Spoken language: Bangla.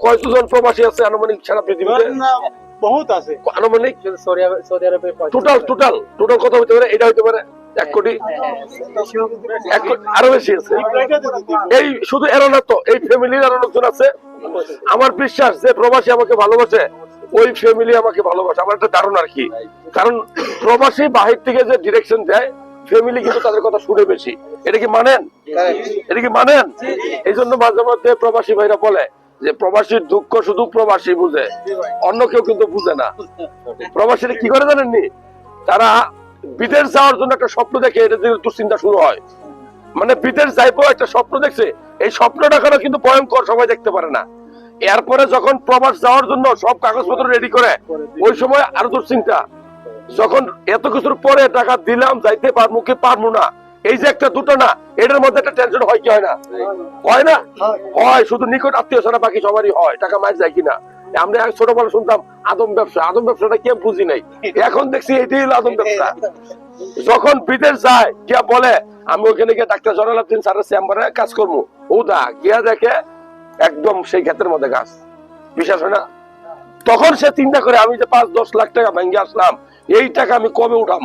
কয়জন প্রবাসী আছে আনুমানিক সারা পৃথিবীতে? বহুত আছে। আনুমানিক? সৌদি সৌদি আরবে টোটাল টোটাল টোটাল কত হতে পারে? এটা হতে পারে এক কোটি আরও বেশি আছে। এই শুধু এরা তো এই ফ্যামিলির আরও লোকজন আছে। আমার বিশ্বাস যে প্রবাসী আমাকে ভালোবাসে ওই ফ্যামিলি আমাকে ভালোবাসে। আমার একটা ধারণা আর কি। কারণ প্রবাসী বাহির থেকে যে ডিরেকশন দেয় ফ্যামিলি কিন্তু তাদের কথা শুনে বেশি। এটা কি মানেন? এটা কি মানেন? এই জন্য মাঝে মধ্যে প্রবাসী ভাইরা বলে যে প্রবাসীর দুঃখ শুধু প্রবাসী বুঝে অন্য কেউ কিন্তু বুঝে না। প্রবাসীরা কি করে জানেননি? তারা বিদেশ যাওয়ার জন্য একটা স্বপ্ন দেখে এটা থেকে দুশ্চিন্তা শুরু হয়। মানে বিদেশ যাইবো একটা স্বপ্ন দেখছে এই স্বপ্নটা কেন কিন্তু ভয়ঙ্কর সবাই দেখতে পারে না। এরপরে যখন প্রবাস যাওয়ার জন্য সব কাগজপত্র রেডি করে ওই সময় আরও দুশ্চিন্তা। যখন এত কিছুর পরে টাকা দিলাম যাইতে পারব কি পারব না এই যে একটা দুটো না এটার মধ্যে একটা টেনশন হয় কি হয় না? হয়। না? হয়। শুধু নিকট আত্মীয় ছাড়া বাকি সবারই হয় টাকা মাছ যায় কিনা? আমরা এক ছোটবেলা শুনতাম আদম ব্যবসা আদম ব্যবসাটা কে বুঝি নাই। এখন দেখছি এটাই হলো আদম ব্যবসা। যখন বিদেশ যায় গিয়া বলে আমি ওখানে গিয়ে ডাক্তার জনাল আব্দিন স্যারের চেম্বারে কাজ করব। ও দা গিয়া দেখে একদম সেই ক্ষেতের মধ্যে গাছ। বিশ্বাস হয় না? তখন সে চিন্তা করে আমি যে পাঁচ দশ লাখ টাকা ভেঙে আসলাম এই টাকা আমি কবে উঠাম